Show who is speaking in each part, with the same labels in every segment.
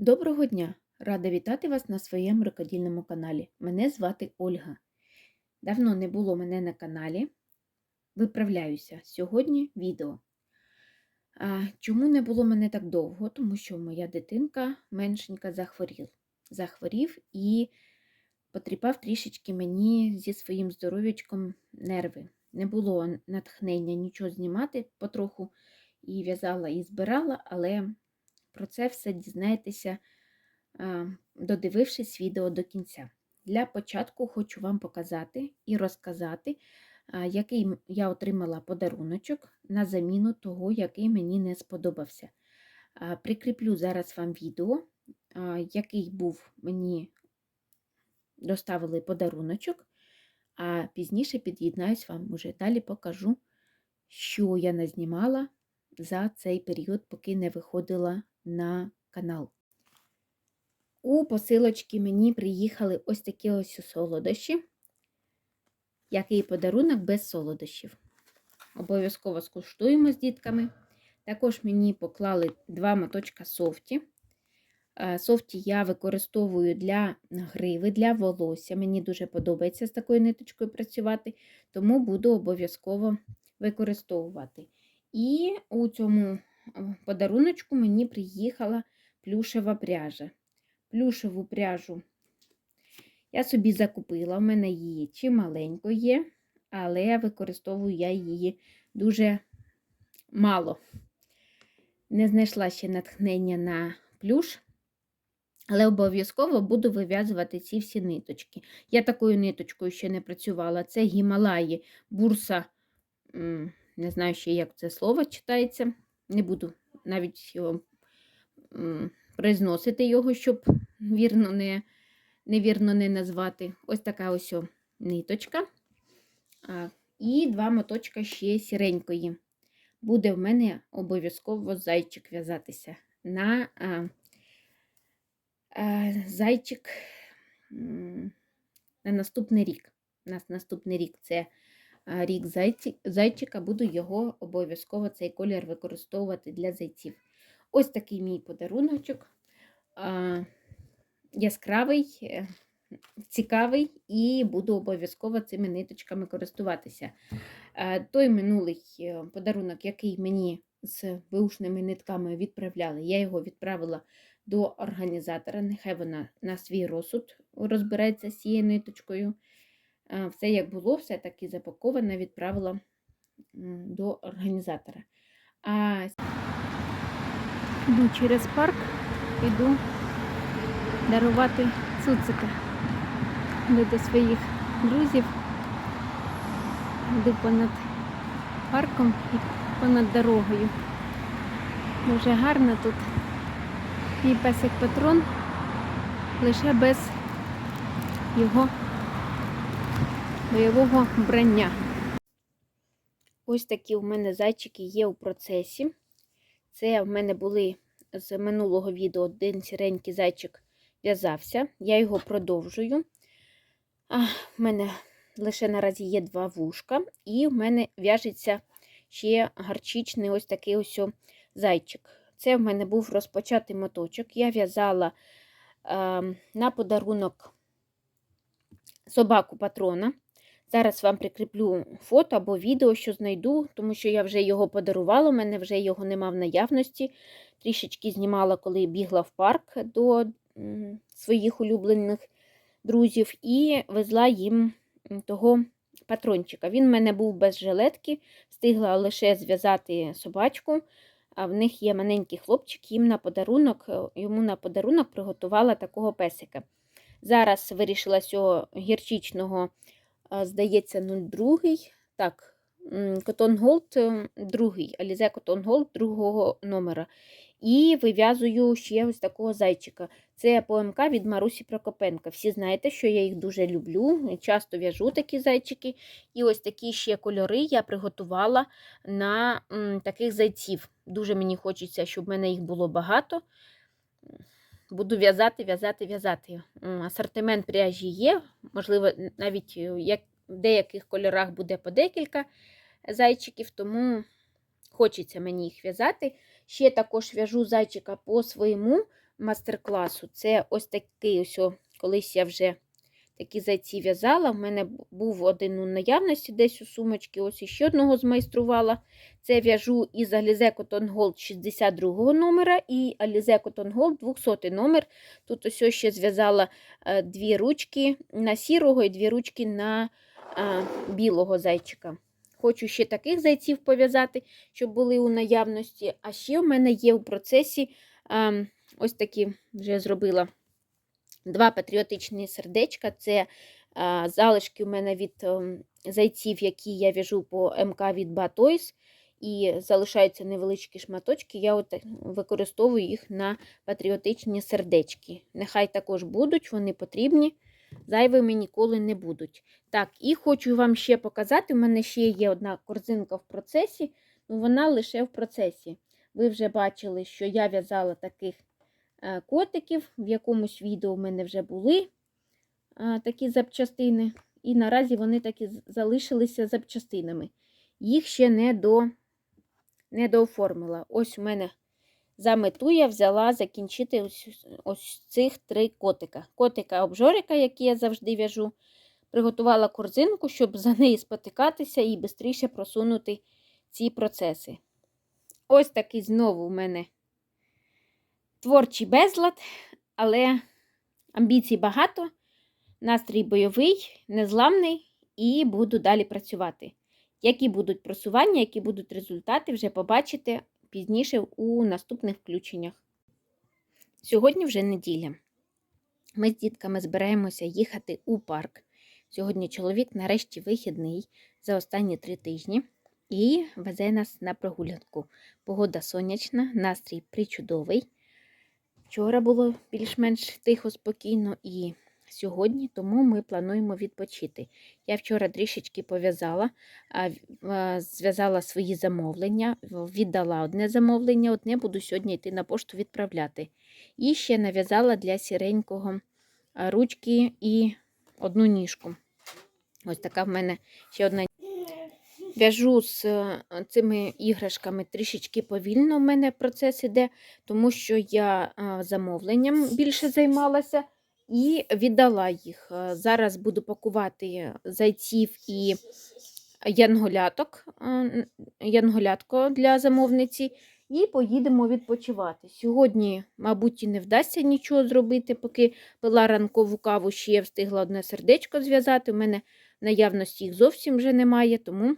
Speaker 1: Доброго дня! Рада вітати вас на своєму рукодільному каналі. Мене звати Ольга. Давно не було мене на каналі. Виправляюся. Сьогодні відео. А, чому не було мене так довго? Тому що моя дитинка меншенька захворів. Захворів і потріпав трішечки мені зі своїм здоров'ячком нерви. Не було натхнення нічого знімати потроху. І в'язала, і збирала, але про це все дізнаєтеся, додивившись відео до кінця. Для початку хочу вам показати і розказати, який я отримала подаруночок на заміну того, який мені не сподобався. Прикріплю зараз вам відео, який був мені доставили подаруночок, а пізніше під'єднаюсь вам уже далі покажу, що я назнімала за цей період, поки не виходила на канал. У посилочки мені приїхали ось такі ось солодощі, який подарунок без солодощів. Обов'язково скуштуємо з дітками. Також мені поклали два моточка софті. Софті я використовую для гриви, для волосся. Мені дуже подобається з такою ниточкою працювати, тому буду обов'язково використовувати. І у цьому подаруночку мені приїхала плюшева пряжа. Плюшеву пряжу я собі закупила, в мене її чималенько є, але використовую я її дуже мало. Не знайшла ще натхнення на плюш, але обов'язково буду вив'язувати ці всі ниточки. Я такою ниточкою ще не працювала. Це Гімалаї, бурса, не знаю ще, як це слово читається. Не буду навіть його произносити його, щоб вірно не, невірно не назвати. Ось така ось ниточка. І два моточка ще сіренької. Буде в мене обов'язково зайчик в'язатися. На а, а, зайчик на наступний рік. У нас наступний рік це рік зайчика, буду його обов'язково цей колір використовувати для зайців. Ось такий мій подаруночок. Яскравий, е, цікавий, і буду обов'язково цими ниточками користуватися. Той минулий е, подарунок, який мені з виушними нитками відправляли, я його відправила до організатора. Нехай вона на свій розсуд розбереться з цією ниточкою. Все як було, все таки запаковане, відправила до організатора. А йду через парк, йду дарувати цуцика. Йду до своїх друзів, йду понад парком і понад дорогою. Дуже гарно тут. Мій песик патрон лише без його бойового вбрання. Ось такі у мене зайчики є у процесі. Це в мене були з минулого відео один сіренький зайчик в'язався. Я його продовжую. А, В мене лише наразі є два вушка, і в мене в'яжеться ще гарчичний ось такий ось зайчик. Це в мене був розпочатий моточок. Я в'язала е, на подарунок собаку патрона. Зараз вам прикріплю фото або відео, що знайду, тому що я вже його подарувала, у мене вже його нема в наявності. Трішечки знімала, коли бігла в парк до своїх улюблених друзів, і везла їм того патрончика. Він в мене був без жилетки, встигла лише зв'язати собачку, а в них є маленький хлопчик, їм на подарунок, е, йому на подарунок приготувала такого песика. Зараз вирішила цього гірчичного здається, 02. Так, Cotton Gold другий, Alize Cotton Gold другого номера. І вив'язую ще ось такого зайчика. Це ПМК від Марусі Прокопенка. Всі знаєте, що я їх дуже люблю. Часто в'яжу такі зайчики. І ось такі ще кольори я приготувала на таких зайців. Дуже мені хочеться, щоб в мене їх було багато. Буду в'язати, в'язати, в'язати. Асортимент пряжі є, можливо, навіть е, як в деяких кольорах буде по декілька зайчиків, тому хочеться мені їх в'язати. Ще також в'яжу зайчика по своєму мастер-класу. Це ось такий ось, колись я вже такі зайці в'язала. У мене був один у наявності десь у сумочці. Ось іще одного змайструвала. Це в'яжу із Alize Cotton Gold 62 номера і Alize Cotton Gold 200 номер. Тут ось ще зв'язала е, дві ручки на сірого і дві ручки на е, білого зайчика. Хочу ще таких зайців пов'язати, щоб були у наявності. А ще в мене є у процесі е, ось такі вже зробила два патріотичні сердечка. Це е, залишки у мене від ем, зайців, які я в'яжу по МК від Батойс. І залишаються невеличкі шматочки. Я от використовую їх на патріотичні сердечки. Нехай також будуть, вони потрібні, зайвими ніколи не будуть. Так, і хочу вам ще показати: у мене ще є одна корзинка в процесі, ну вона лише в процесі. Ви вже бачили, що я в'язала таких е, котиків. В якомусь відео в мене вже були е, такі запчастини. І наразі вони так залишилися запчастинами. Їх ще не, до, не дооформила. Ось у мене за мету я взяла закінчити ось, ось цих три котика. Котика обжорика, який я завжди в'яжу. Приготувала корзинку, щоб за неї спотикатися і швидше просунути ці процеси. Ось такий знову у мене творчий безлад, але амбіцій багато, настрій бойовий, незламний і буду далі працювати. Які будуть просування, які будуть результати, вже побачите пізніше у наступних включеннях. Сьогодні вже неділя. Ми з дітками збираємося їхати у парк. Сьогодні чоловік нарешті вихідний за останні три тижні і везе нас на прогулянку. Погода сонячна, настрій причудовий. Вчора було більш-менш тихо, спокійно і сьогодні, тому ми плануємо відпочити. Я вчора трішечки пов'язала, зв'язала свої замовлення, віддала одне замовлення, одне буду сьогодні йти на пошту відправляти. І ще нав'язала для сіренького ручки і одну ніжку. Ось така в мене ще одна. В'яжу з е, цими іграшками трішечки повільно. У мене процес іде, тому що я е, замовленням більше займалася і віддала їх. Е, Зараз буду пакувати зайців і янголяток, янголятко для замовниці. І поїдемо відпочивати. Сьогодні, мабуть, і не вдасться нічого зробити, поки пила ранкову каву, ще я встигла одне сердечко зв'язати. У мене наявності їх зовсім вже немає, тому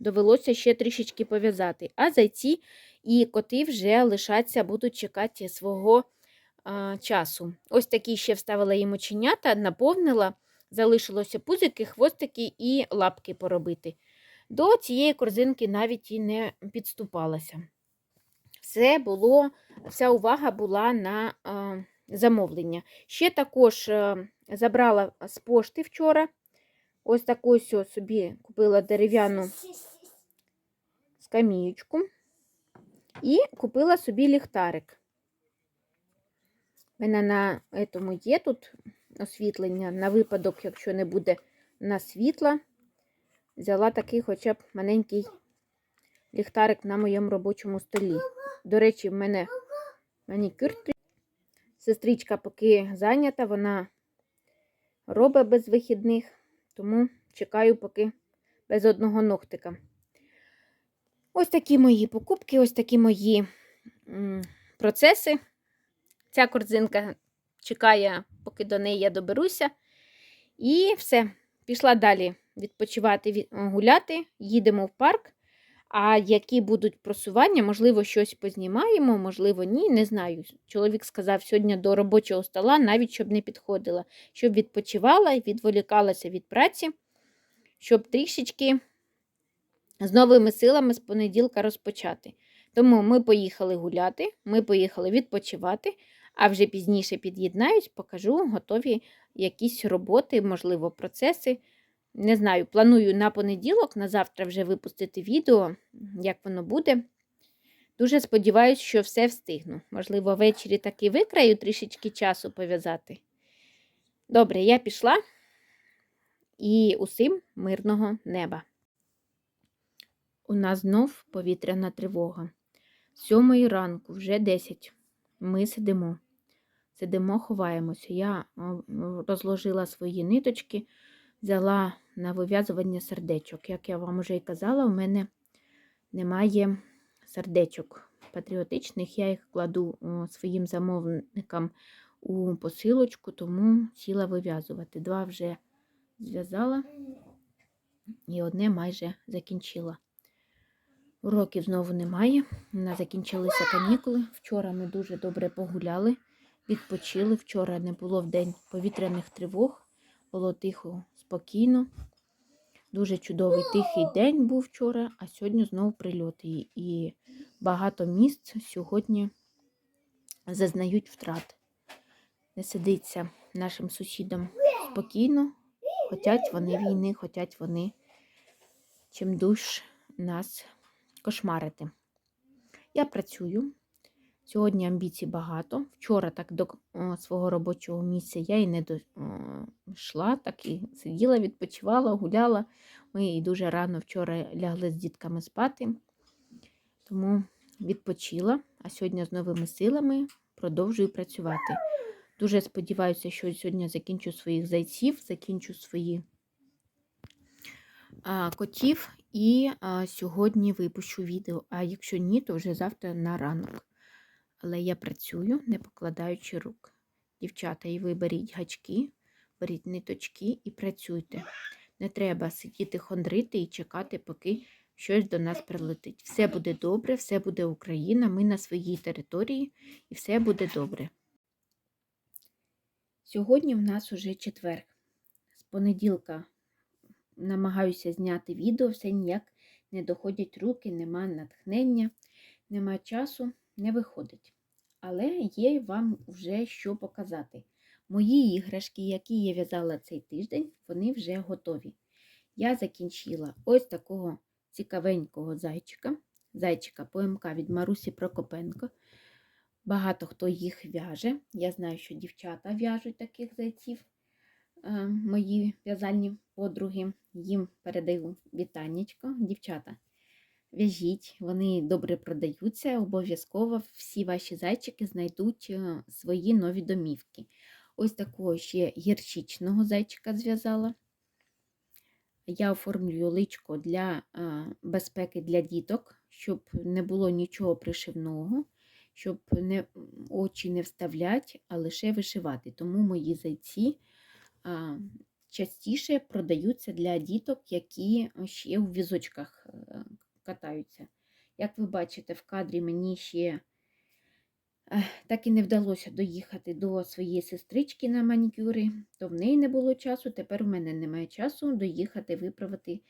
Speaker 1: довелося ще трішечки пов'язати. А зайці і коти вже лишаться, будуть чекати свого а, часу. Ось такі ще вставила їм оченята, наповнила, залишилося пузики, хвостики і лапки поробити. До цієї корзинки навіть і не підступалася. Все було, вся увага була на а, замовлення. Ще також е, забрала з пошти вчора. Ось таку ось собі купила дерев'яну скамієчку і купила собі ліхтарик. У мене на этому є тут освітлення на випадок, якщо не буде на світла. Взяла такий хоча б маленький ліхтарик на моєму робочому столі. До речі, в мене манікюр. Сестричка поки зайнята, вона робить без вихідних, тому чекаю поки без одного ногтика. Ось такі мої покупки, ось такі мої процеси. Ця корзинка чекає, поки до неї я доберуся. І все, пішла далі відпочивати, гуляти, їдемо в парк. А які будуть просування, можливо, щось познімаємо, можливо, ні, не знаю. Чоловік сказав сьогодні до робочого стола, навіть щоб не підходила, щоб відпочивала і відволікалася від праці, щоб трішечки з новими силами з понеділка розпочати. Тому ми поїхали гуляти, ми поїхали відпочивати, а вже пізніше під'єднаюсь, покажу готові якісь роботи, можливо, процеси. Не знаю, планую на понеділок, на завтра вже випустити відео, як воно буде. Дуже сподіваюся, що все встигну. Можливо, ввечері таки викраю трішечки часу пов'язати. Добре, я пішла і усім мирного неба. У нас знов повітряна тривога. Сьомої ранку, вже 10. Ми сидимо. сидимо, ховаємося. Я розложила свої ниточки, взяла на вив'язування сердечок. Як я вам вже і казала, у мене немає сердечок патріотичних. Я їх кладу своїм замовникам у посилочку, тому сіла вив'язувати. Два вже зв'язала і одне майже закінчила. Уроків знову немає. У нас закінчилися канікули. Вчора ми дуже добре погуляли, відпочили. Вчора не було в день повітряних тривог, було тихо, спокійно. Дуже чудовий тихий день був вчора, а сьогодні знову прильоти. І багато місць сьогодні зазнають втрат. Не сидиться нашим сусідам спокійно, хотять вони війни, хотять вони чим душ нас кошмарити. Я працюю. Сьогодні амбіцій багато. Вчора так до свого робочого місця я і не дійшла, так і сиділа, відпочивала, гуляла. Ми і дуже рано вчора лягли з дітками спати, тому відпочила, а сьогодні з новими силами продовжую працювати. Дуже сподіваюся, що сьогодні закінчу своїх зайців, закінчу свої а, котів і а, сьогодні випущу відео. А якщо ні, то вже завтра на ранок. Але я працюю, не покладаючи рук. Дівчата, і ви беріть гачки, беріть ниточки і працюйте. Не треба сидіти хондрити і чекати, поки щось до нас прилетить. Все буде добре, все буде Україна, ми на своїй території і все буде добре. Сьогодні в нас уже четвер. З понеділка намагаюся зняти відео, все ніяк не доходять руки, нема натхнення, нема часу, не виходить. Але є вам вже що показати. Мої іграшки, які я в'язала цей тиждень, вони вже готові. Я закінчила ось такого цікавенького зайчика. Зайчика ПМК від Марусі Прокопенко. Багато хто їх в'яже. Я знаю, що дівчата в'яжуть таких зайців. Е, Мої в'язальні подруги. Їм передаю вітаннячко. Дівчата, в'яжіть, вони добре продаються. Обов'язково всі ваші зайчики знайдуть е, свої нові домівки. Ось такого ще гірчичного зайчика зв'язала. Я оформлюю личко для а, безпеки для діток, щоб не було нічого пришивного, щоб не, очі не вставлять, а лише вишивати. Тому мої зайці а, частіше продаються для діток, які ще у візочках е, катаються. Як ви бачите, в кадрі мені ще так і не вдалося доїхати до своєї сестрички на манікюри, то в неї не було часу, тепер у мене немає часу доїхати, виправити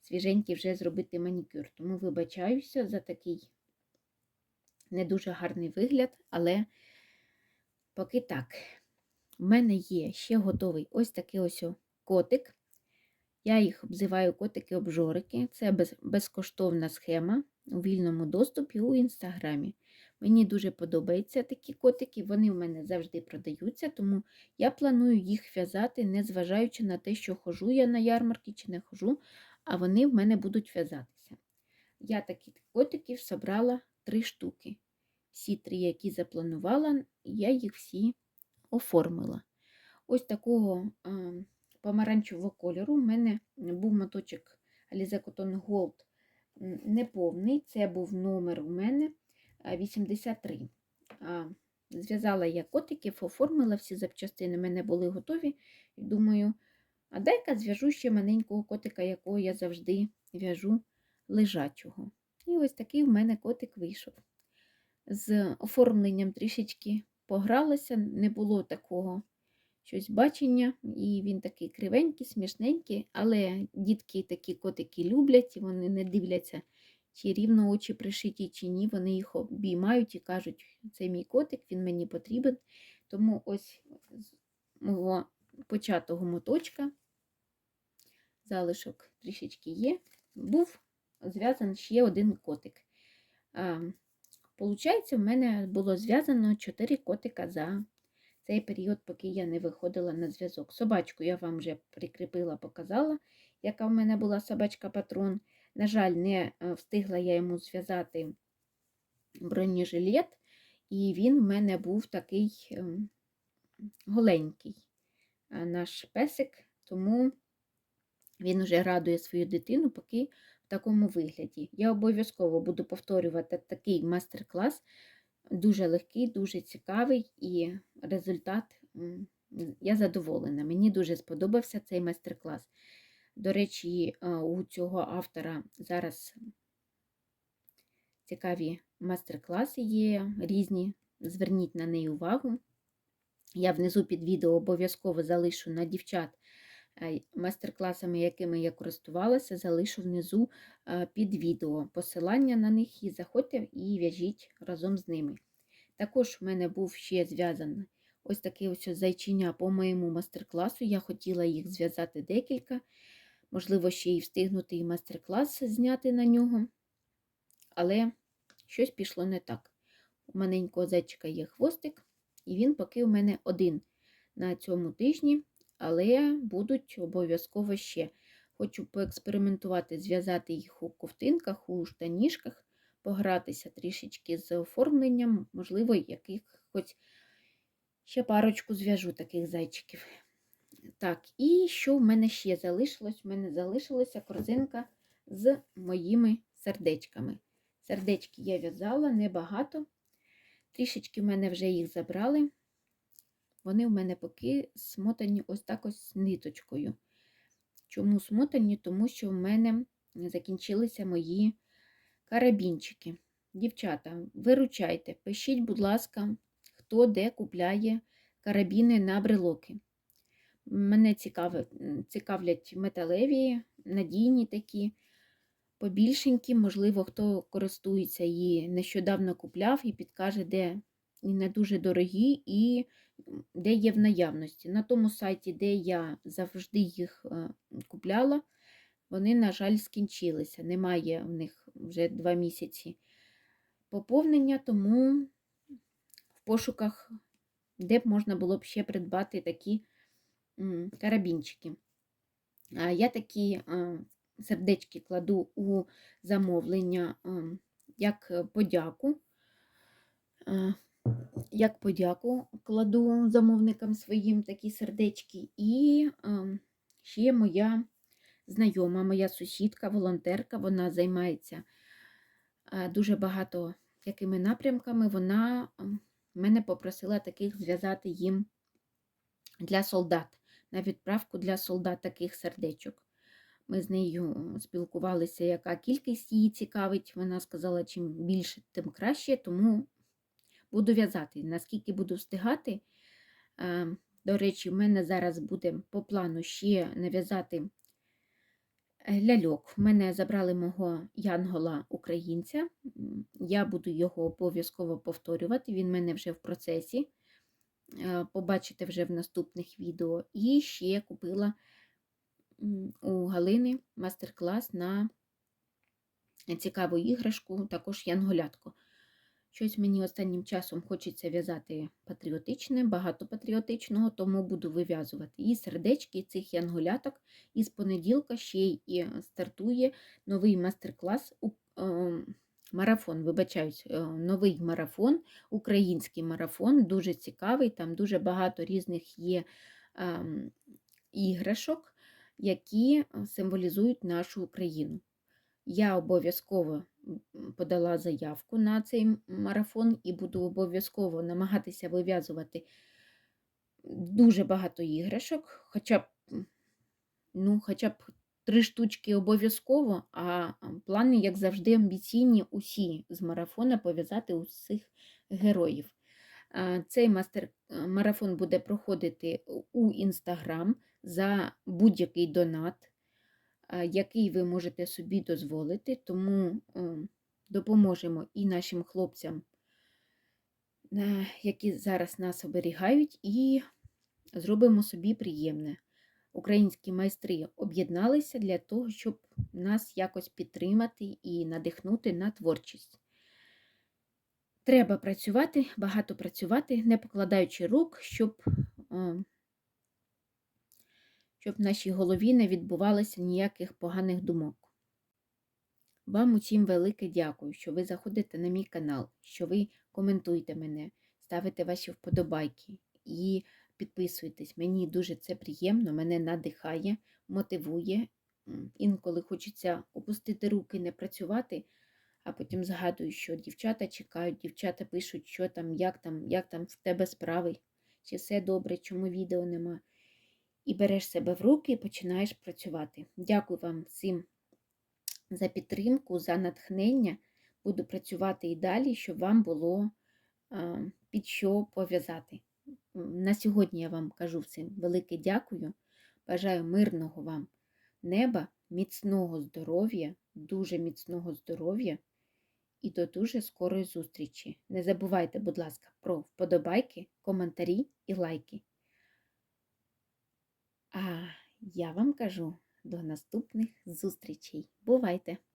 Speaker 1: свіженький вже зробити манікюр. Тому вибачаюся за такий не дуже гарний вигляд, але поки так. У мене є ще готовий ось такий ось котик. Я їх обзиваю котики-обжорики. Це без, безкоштовна схема у вільному доступі у інстаграмі. Мені дуже подобаються такі котики, вони в мене завжди продаються, тому я планую їх в'язати, незважаючи на те, що хожу я на ярмарки чи не хожу, а вони в мене будуть в'язатися. Я таких котиків зібрала три штуки. Всі три, які запланувала, я їх всі оформила. Ось такого а, помаранчевого кольору. У мене був моточок Alize Cotton Gold неповний, це був номер у мене. 83. Зв'язала я котиків, оформила всі запчастини, в мене були готові. І думаю, а дай-ка зв'яжу ще маленького котика, якого я завжди в'яжу лежачого. І ось такий в мене котик вийшов. З оформленням трішечки погралася, не було такого щось бачення, і він такий кривенький, смішненький, але дітки такі котики люблять, і вони не дивляться чи рівно очі пришиті, чи ні, вони їх обіймають і кажуть, це мій котик, він мені потрібен. Тому ось з мого початого моточка, залишок трішечки є, був зв'язаний ще один котик. Получається, в мене було зв'язано 4 котика за цей період, поки я не виходила на зв'язок. Собачку я вам вже прикріпила, показала, яка в мене була собачка-патрон. На жаль, не е, встигла я йому зв'язати бронежилет, і він в мене був такий ем, голенький наш песик, тому він уже радує свою дитину поки в такому вигляді. Я обов'язково буду повторювати такий майстер-клас, дуже легкий, дуже цікавий, і результат я задоволена. Мені дуже сподобався цей майстер-клас. До речі, у цього автора зараз цікаві майстер-класи є різні. Зверніть на неї увагу. Я внизу під відео обов'язково залишу на дівчат е, майстер-класами, якими я користувалася, залишу внизу е, під відео посилання на них і заходьте і в'яжіть разом з ними. Також в мене був ще зв'язаний ось такий ось зайчиня по моєму майстер-класу. Я хотіла їх зв'язати декілька, можливо, ще й встигнути і майстер-клас зняти на нього. Але щось пішло не так. У маленького зайчика є хвостик, і він поки у мене один на цьому тижні, але будуть обов'язково ще. Хочу поекспериментувати, зв'язати їх у ковтинках, у штаніжках, погратися трішечки з оформленням, можливо, якихось ще парочку зв'яжу таких зайчиків. Так, і що в мене ще залишилось? У мене залишилася корзинка з моїми сердечками. Сердечки я в'язала небагато. Трішечки в мене вже їх забрали. Вони в мене поки смотані ось так ось ниточкою. Чому смотані? Тому що в мене закінчилися мої карабінчики. Дівчата, виручайте, пишіть, будь ласка, хто де купляє карабіни на брелоки. Мене цікавлять, металеві, надійні такі побільшенькі, можливо, хто користується і нещодавно купляв і підкаже, де і не дуже дорогі, і де є в наявності. На тому сайті, де я завжди їх е, купляла, вони, на жаль, скінчилися. Немає в них вже два місяці поповнення, тому в пошуках, де б можна було б ще придбати такі карабінчики. Я такі е, сердечки кладу у замовлення ем, як подяку. Як подяку кладу замовникам своїм такі сердечки. І ем, ще моя знайома, моя сусідка, волонтерка, вона займається е, дуже багато якими напрямками. Вона ем, мене попросила таких зв'язати їм для солдат, на відправку для солдат таких сердечок. Ми з нею спілкувалися, яка кількість її цікавить. Вона сказала, чим більше, тим краще, тому буду в'язати. Наскільки буду встигати. До речі, в мене зараз буде по плану ще нав'язати е, ляльок. В мене забрали мого янгола-українця. Я буду його обов'язково повторювати, він в мене вже в процесі. Побачите вже в наступних відео. І ще купила у Галини мастер-клас на цікаву іграшку, також янголятко. Щось мені останнім часом хочеться в'язати патріотичне, багато патріотичного, тому буду вив'язувати і сердечки цих янголяток. І з понеділка ще й стартує новий мастер-клас марафон. Вибачаюсь, е, новий марафон, український марафон, дуже цікавий, там дуже багато різних є ем, іграшок які е, символізують нашу Україну. Я обов'язково подала заявку на цей марафон і буду обов'язково намагатися вив'язувати дуже багато іграшок, хоча б ну, хоча б три штучки обов'язково, а плани, як завжди, амбіційні усі з марафона пов'язати усіх героїв. Цей мастер марафон буде проходити у Інстаграм за будь-який донат, який ви можете собі дозволити, тому допоможемо і нашим хлопцям, які зараз нас оберігають, і зробимо собі приємне. Українські майстри об'єдналися для того, щоб нас якось підтримати і надихнути на творчість. Треба працювати, багато працювати, не покладаючи рук, щоб щоб в нашій голові не відбувалося ніяких поганих думок. Вам усім велике дякую, що ви заходите на мій канал, що ви коментуєте мене, ставите ваші вподобайки і підписуйтесь. Мені дуже це приємно, мене надихає, мотивує. Інколи хочеться опустити руки, не працювати, а потім згадую, що дівчата чекають, дівчата пишуть, що там, як там, як там в тебе справи, чи все добре, чому відео нема. І береш себе в руки і починаєш працювати. Дякую вам всім за підтримку, за натхнення. Буду працювати і далі, щоб вам було під що пов'язати. На сьогодні я вам кажу всім велике дякую. Бажаю мирного вам неба, міцного здоров'я, дуже міцного здоров'я і до дуже скорої зустрічі. Не забувайте, будь ласка, про вподобайки, коментарі і лайки. А я вам кажу до наступних зустрічей. Бувайте!